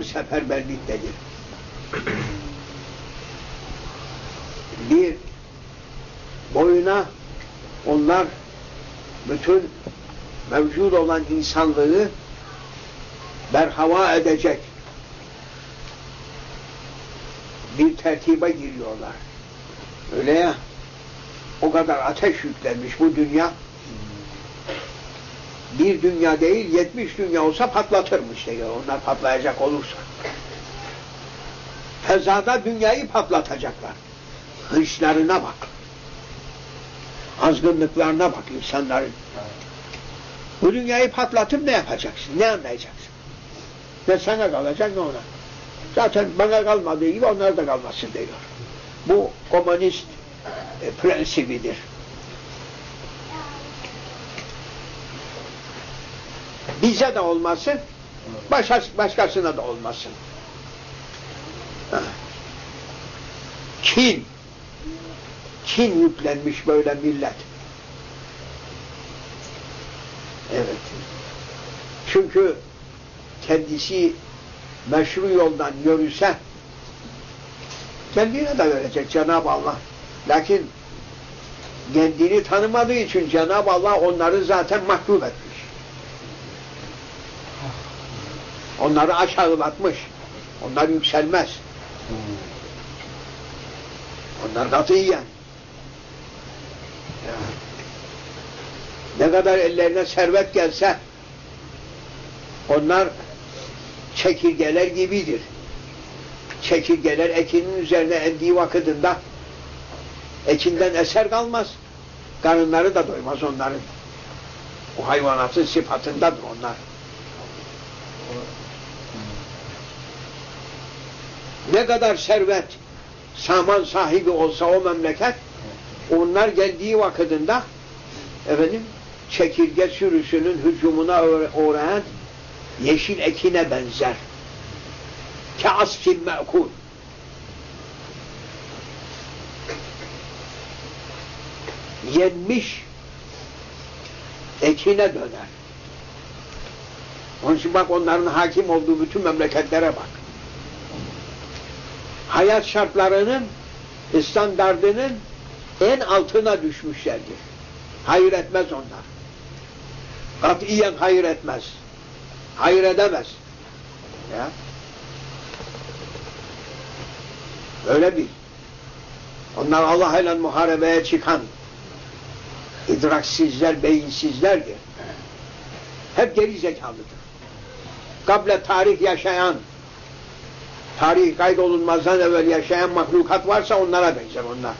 tam seferberliktedir. Bir boyuna onlar bütün mevcut olan insanlığı berhava edecek bir tertibe giriyorlar. Öyle ya o kadar ateş yüklenmiş bu dünya bir dünya değil yetmiş dünya olsa patlatırmış diyor onlar patlayacak olursa. Fezada dünyayı patlatacaklar. Hırslarına bak. Azgınlıklarına bak insanların. Bu dünyayı patlatıp ne yapacaksın? Ne anlayacaksın? Ne sana kalacak ne ona. Zaten bana kalmadığı gibi onlar da kalmasın diyor. Bu komünist e, prensibidir. Bize de olmasın, başka, başkasına da olmasın. Kin, kin yüklenmiş böyle millet. Evet. Çünkü kendisi meşru yoldan yürüse kendine de verecek Cenab-ı Allah. Lakin kendini tanımadığı için Cenab-ı Allah onları zaten mahrum etmiş. Onları aşağılatmış. Onlar yükselmez. Onlar katiyen. Ne kadar ellerine servet gelse onlar çekirgeler gibidir. Çekirgeler ekinin üzerine endiği vakitinde ekinden eser kalmaz. Karınları da doymaz onların. O hayvanatın sıfatındadır onlar. Ne kadar servet, saman sahibi olsa o memleket, onlar geldiği vakitinde efendim, çekirge sürüsünün hücumuna uğrayan yeşil ekine benzer. Keasfin me'kul. Yenmiş ekine döner. Onun için bak onların hakim olduğu bütün memleketlere bak. Hayat şartlarının standardının en altına düşmüşlerdir. Hayır etmez onlar. Katiyen hayır etmez. Hayır edemez. Ya. Öyle bir. Onlar Allah ile muharebeye çıkan idraksizler, beyinsizlerdir. Hep geri zekalıdır. Kable tarih yaşayan, tarih kaydolunmazdan evvel yaşayan mahlukat varsa onlara benzer onlar.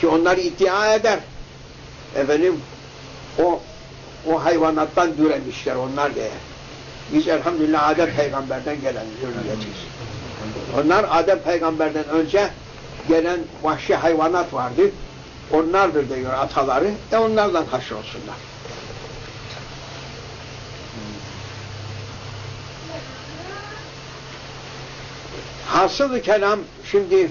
Ki onlar iddia eder. Efendim, o o hayvanattan düremişler onlar diye. Biz elhamdülillah Adem peygamberden gelen zürriyetiz. Onlar Adem peygamberden önce gelen vahşi hayvanat vardı. Onlardır diyor ataları. E onlardan haşr Hasılı kelam şimdi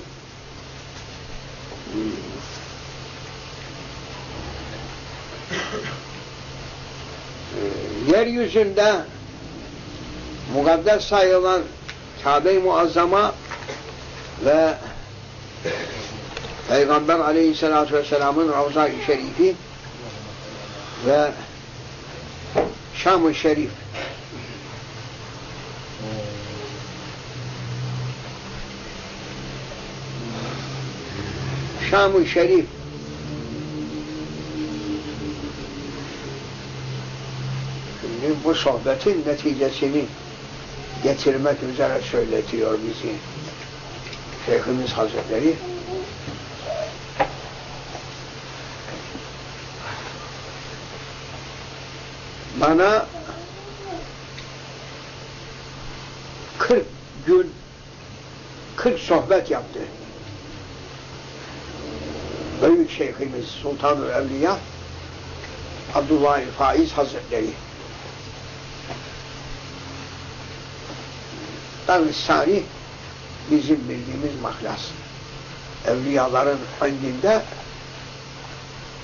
yeryüzünde mukaddes sayılan Kabe-i Muazzama ve Peygamber Aleyhisselatü Vesselam'ın Ravza-i Şerifi ve Şam-ı Şerif Şam-ı Şerif Şimdi bu sohbetin neticesini getirmek üzere söyletiyor bizi Şeyhimiz Hazretleri. Bana 40 gün 40 sohbet yaptı büyük şeyhimiz Sultanül Evliya Abdullah Faiz Hazretleri Tabi Salih bizim bildiğimiz mahlas. Evliyaların indinde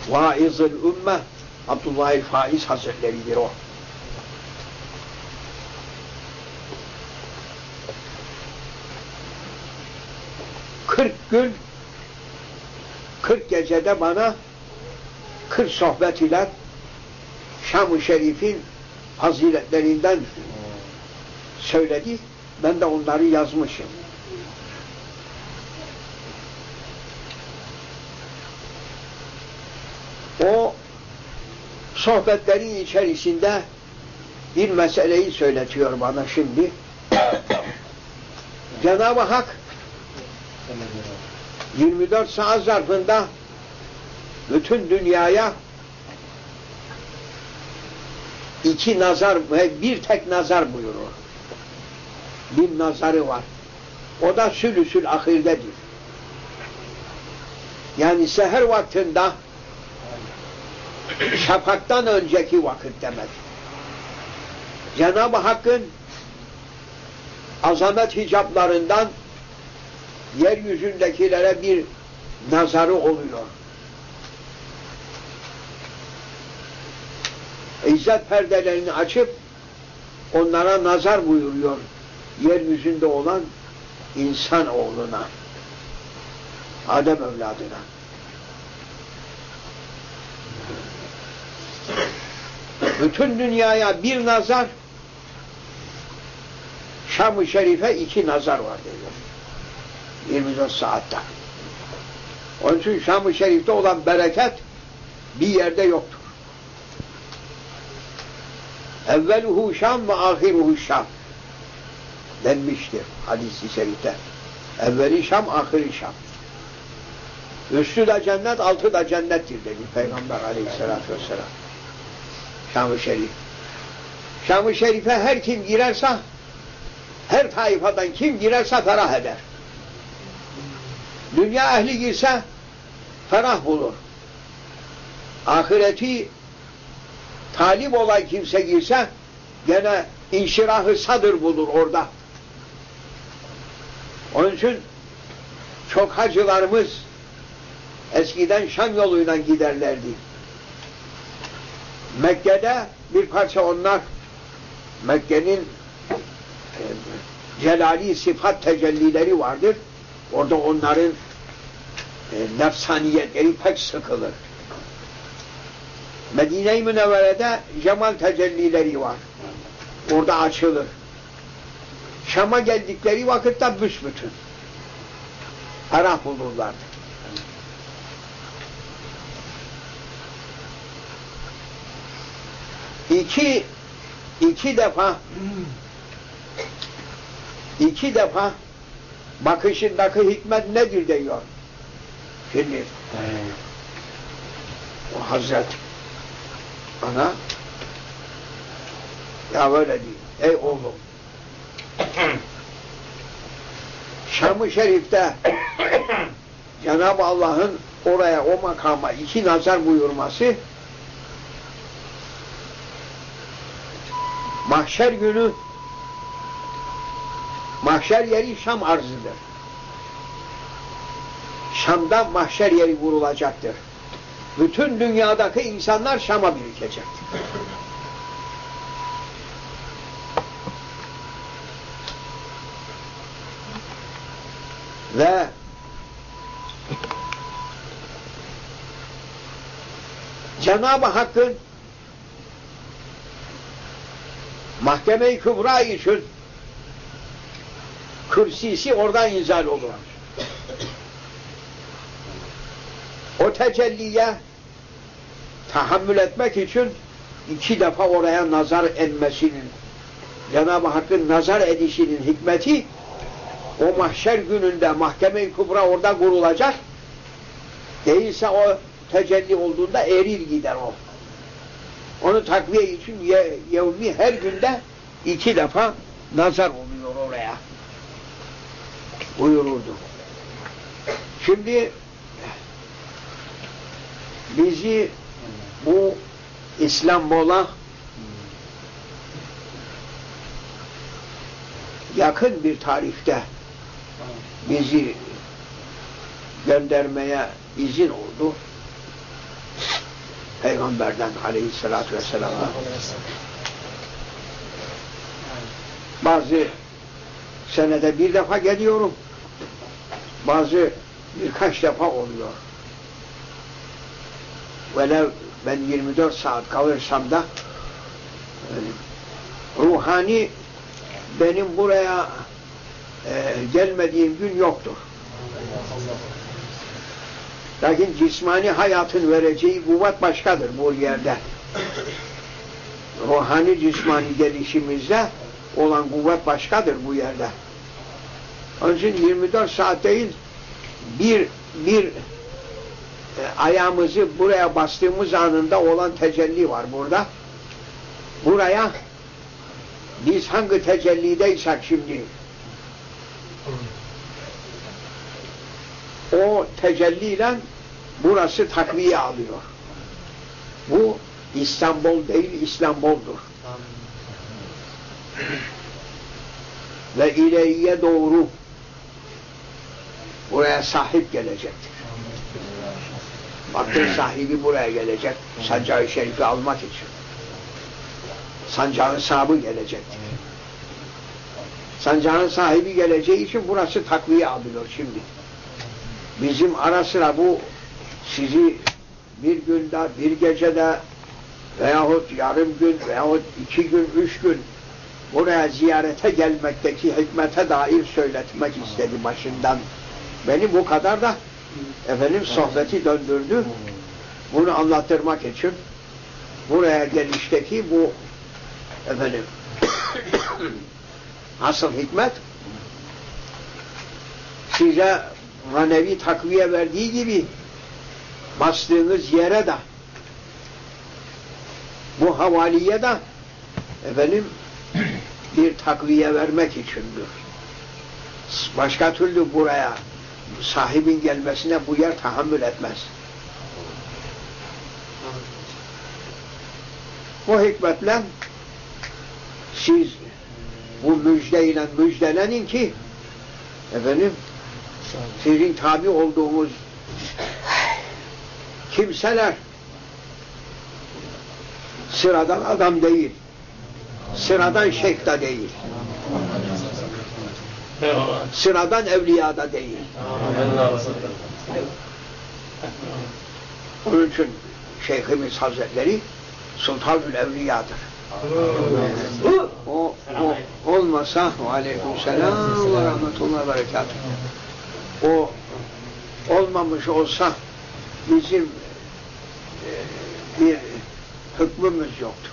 Vaizül Ümme Abdullah Faiz Hazretleridir o. Kırk gün 40 gecede bana 40 sohbet ile Şam-ı Şerif'in faziletlerinden söyledi. Ben de onları yazmışım. O sohbetlerin içerisinde bir meseleyi söyletiyor bana şimdi. Cenab-ı Hak 24 saat zarfında bütün dünyaya iki nazar ve bir tek nazar buyurur. Bir nazarı var. O da sülüsül ahirdedir. Yani seher vaktinde şafaktan önceki vakit demek. Cenab-ı Hakk'ın azamet hicaplarından yeryüzündekilere bir nazarı oluyor. İzzet perdelerini açıp onlara nazar buyuruyor yeryüzünde olan insan oğluna Adem evladına bütün dünyaya bir nazar Şam-ı Şerif'e iki nazar var diyor. 24 saatte. Onun için Şam-ı Şerif'te olan bereket bir yerde yoktur. Evveluhu Şam ve ahiruhu Şam denmiştir hadisi şerifte. Evveli Şam, ahiri Şam. Üstü de cennet, altı da cennettir dedi Peygamber aleyhissalatü vesselam. Şam-ı Şerif. Şam-ı Şerif'e her kim girerse, her taifadan kim girerse ferah eder. Dünya ehli girse ferah bulur. Ahireti talip olan kimse girse gene inşirahı sadır bulur orada. Onun için çok hacılarımız eskiden Şam yoluyla giderlerdi. Mekke'de bir parça onlar Mekke'nin e, celali sıfat tecellileri vardır. Orada onların e, nefsaniyetleri pek sıkılır. Medine-i Münevvere'de cemal tecellileri var. Orada açılır. Şam'a geldikleri vakitte büsbütün. Ferah bulurlardı. İki, iki defa iki defa bakışındaki hikmet nedir diyor. Şimdi o Hazret ana ya böyle değil. Ey oğlum Şam-ı Şerif'te Cenab-ı Allah'ın oraya o makama iki nazar buyurması mahşer günü mahşer yeri Şam arzıdır. Şam'da mahşer yeri vurulacaktır. Bütün dünyadaki insanlar Şam'a birikecektir. Ve Cenab-ı Hakk'ın Mahkeme-i Kübra için kürsisi oradan inzal olur. O tecelliye tahammül etmek için iki defa oraya nazar etmesinin Cenab-ı Hakk'ın nazar edişinin hikmeti o mahşer gününde mahkeme-i kubra orada kurulacak değilse o tecelli olduğunda erir gider o. Onu takviye için ye, yevmi her günde iki defa nazar oluyor oraya. Buyururdu. Şimdi bizi bu İstanbul'a yakın bir tarihte bizi göndermeye izin oldu. Peygamberden aleyhissalatü vesselam'dan. Bazı senede bir defa geliyorum. bazı birkaç defa oluyor. Velev ben 24 saat kalırsam da yani, ruhani benim buraya e, gelmediğim gün yoktur. Lakin cismani hayatın vereceği kuvvet başkadır bu yerde. Ruhani cismani gelişimizde olan kuvvet başkadır bu yerde. Onun için 24 saat değil bir bir e, ayağımızı buraya bastığımız anında olan tecelli var burada. Buraya biz hangi tecellideysek şimdi o tecelliyle burası takviye alıyor. Bu İstanbul değil İstanbul'dur. Ve ileriye doğru buraya sahip gelecektir. Baktın sahibi buraya gelecek. Sancağı Şerif'i almak için. Sancağın sahibi gelecektir. Sancağın sahibi geleceği için burası takviye alıyor şimdi. Bizim ara sıra bu sizi bir günde, bir gecede veyahut yarım gün veyahut iki gün, üç gün buraya ziyarete gelmekteki hikmete dair söyletmek istedi başından. Beni bu kadar da efendim sohbeti döndürdü. Bunu anlattırmak için buraya gelişteki bu efendim asıl hikmet size manevi takviye verdiği gibi bastığınız yere de bu havaliye de efendim bir takviye vermek içindir. Başka türlü buraya sahibin gelmesine bu yer tahammül etmez. Bu hikmetle siz bu müjdeyle müjdelenin ki efendim sizin tabi olduğunuz kimseler sıradan adam değil. Sıradan şeyh de değil. Sıradan evliya da değil. Onun için Şeyhimiz Hazretleri Sultanül Evliya'dır. O, o olmasa aleyküm selam ve rahmetullah ve berekatuhu. O olmamış olsa bizim e, bir hükmümüz yoktu.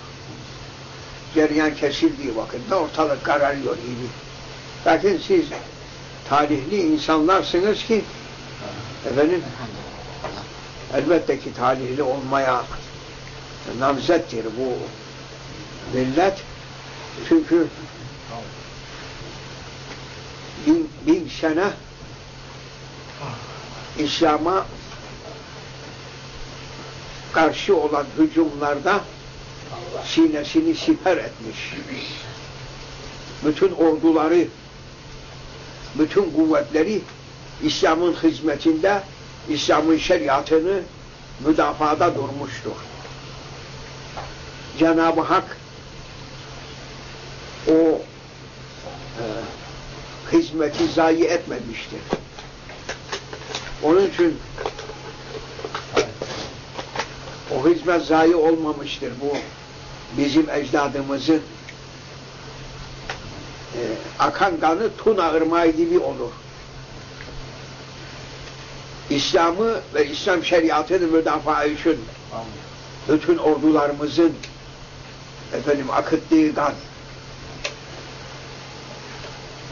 Ceryan kesildiği vakitte ortalık kararıyor gibi. Lakin siz talihli insanlarsınız ki efendim elbette ki talihli olmaya namzettir bu millet. Çünkü bin, bin sene İslam'a karşı olan hücumlarda sinesini siper etmiş. Bütün orduları, bütün kuvvetleri İslam'ın hizmetinde, İslam'ın şeriatını müdafada durmuştur. Cenab-ı Hak o e, hizmeti zayi etmemiştir. Onun için o hizmet zayi olmamıştır. Bu bizim ecdadımızın e, akan kanı Tuna ırmağı gibi olur. İslam'ı ve İslam şeriatını müdafaa için bütün ordularımızın efendim akıttığı kan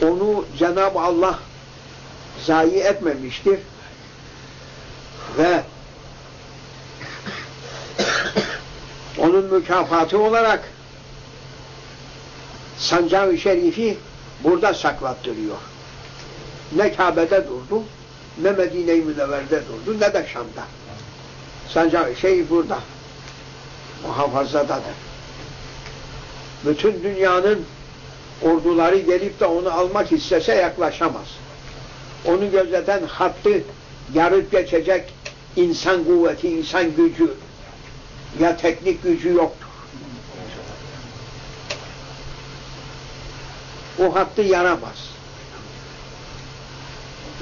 onu Cenab-ı Allah zayi etmemiştir ve onun mükafatı olarak sancağı şerifi burada saklattırıyor. Ne Kabe'de durdu, ne Medine-i Münevver'de durdu, ne de Şam'da. Sancağı şerif burada. Muhafazadadır. Bütün dünyanın orduları gelip de onu almak istese yaklaşamaz. Onu gözeten hattı yarıp geçecek insan kuvveti, insan gücü ya teknik gücü yoktur. O hattı yaramaz.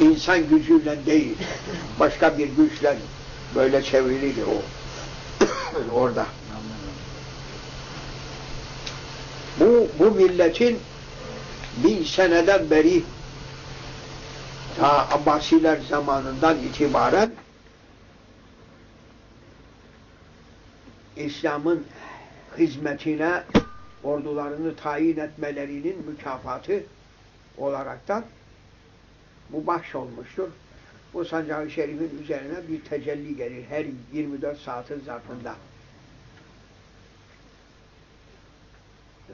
İnsan gücüyle değil, başka bir güçle böyle çevriliydi o. Orada. Bu, bu milletin bin seneden beri ta Abbasiler zamanından itibaren İslam'ın hizmetine ordularını tayin etmelerinin mükafatı olaraktan bu bahş olmuştur. Bu sancak-ı şerifin üzerine bir tecelli gelir her 24 saatin zarfında.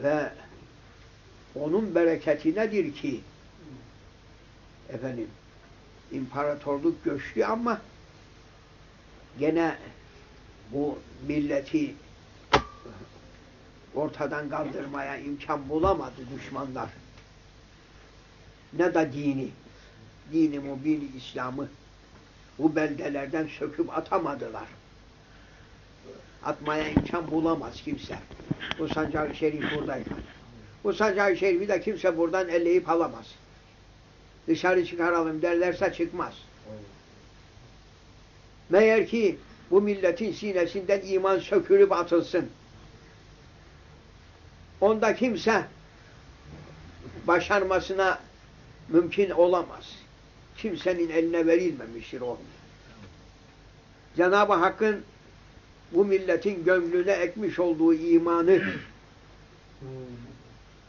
Ve onun bereketi nedir ki efendim imparatorluk göçtü ama gene bu milleti ortadan kaldırmaya imkan bulamadı düşmanlar. Ne de dini. Dini mubini İslam'ı bu beldelerden söküp atamadılar. Atmaya imkan bulamaz kimse. Bu sancak-ı şerif buradayken. Bu sancak-ı şerifi de kimse buradan elleyip alamaz. Dışarı çıkaralım derlerse çıkmaz. Meğer ki bu milletin sinesinden iman sökülüp atılsın. Onda kimse başarmasına mümkün olamaz. Kimsenin eline verilmemiştir o. Cenab-ı Hakk'ın bu milletin gönlüne ekmiş olduğu imanı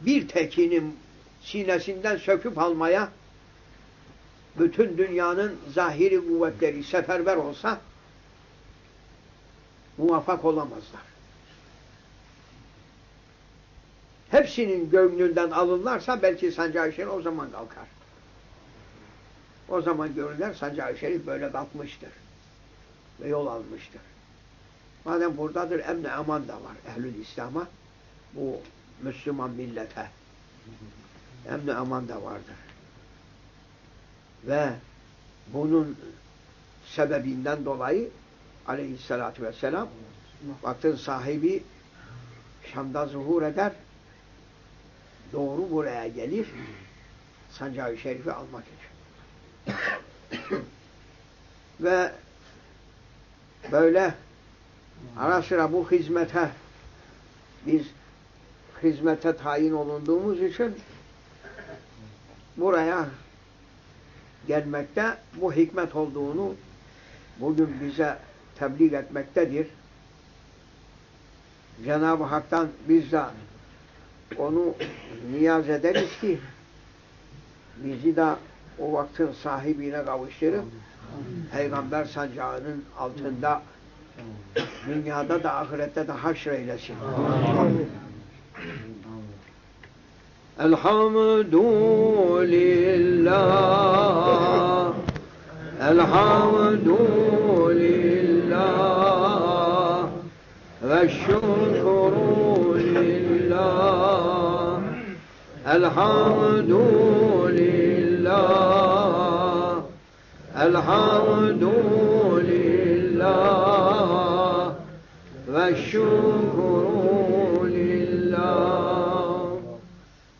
bir tekinin sinesinden söküp almaya bütün dünyanın zahiri kuvvetleri seferber olsa muvaffak olamazlar. Hepsinin gönlünden alınlarsa belki Sancak-ı Şerif o zaman kalkar. O zaman görürler Sancak-ı Şerif böyle kalkmıştır. Ve yol almıştır. Madem buradadır emne aman da var ehlül İslam'a bu Müslüman millete emne aman da vardır. Ve bunun sebebinden dolayı aleyhissalatü vesselam vaktin sahibi Şam'da zuhur eder doğru buraya gelir sancağı şerifi almak için. Ve böyle ara sıra bu hizmete biz hizmete tayin olunduğumuz için buraya gelmekte bu hikmet olduğunu bugün bize tebliğ etmektedir. Cenab-ı Hak'tan biz de onu niyaz ederiz ki bizi de o vaktin sahibine kavuşturup Peygamber sancağının altında dünyada da ahirette de haşreylesin. Elhamdülillah Elhamdülillah ve şükru الحمد لله. الحمد لله. والشكر لله.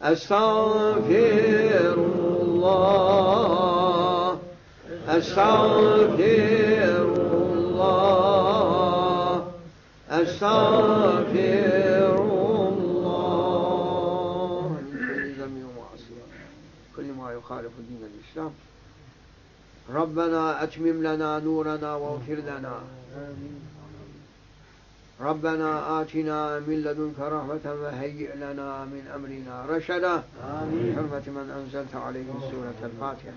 أستغفر الله. أستغفر الله. أستغفر يخالف دين الإسلام. ربنا أتمم لنا نورنا واغفر لنا. ربنا آتنا من لدنك رحمة وهيئ لنا من أمرنا رشدا. حرمة من أنزلت عليه سورة الفاتحة.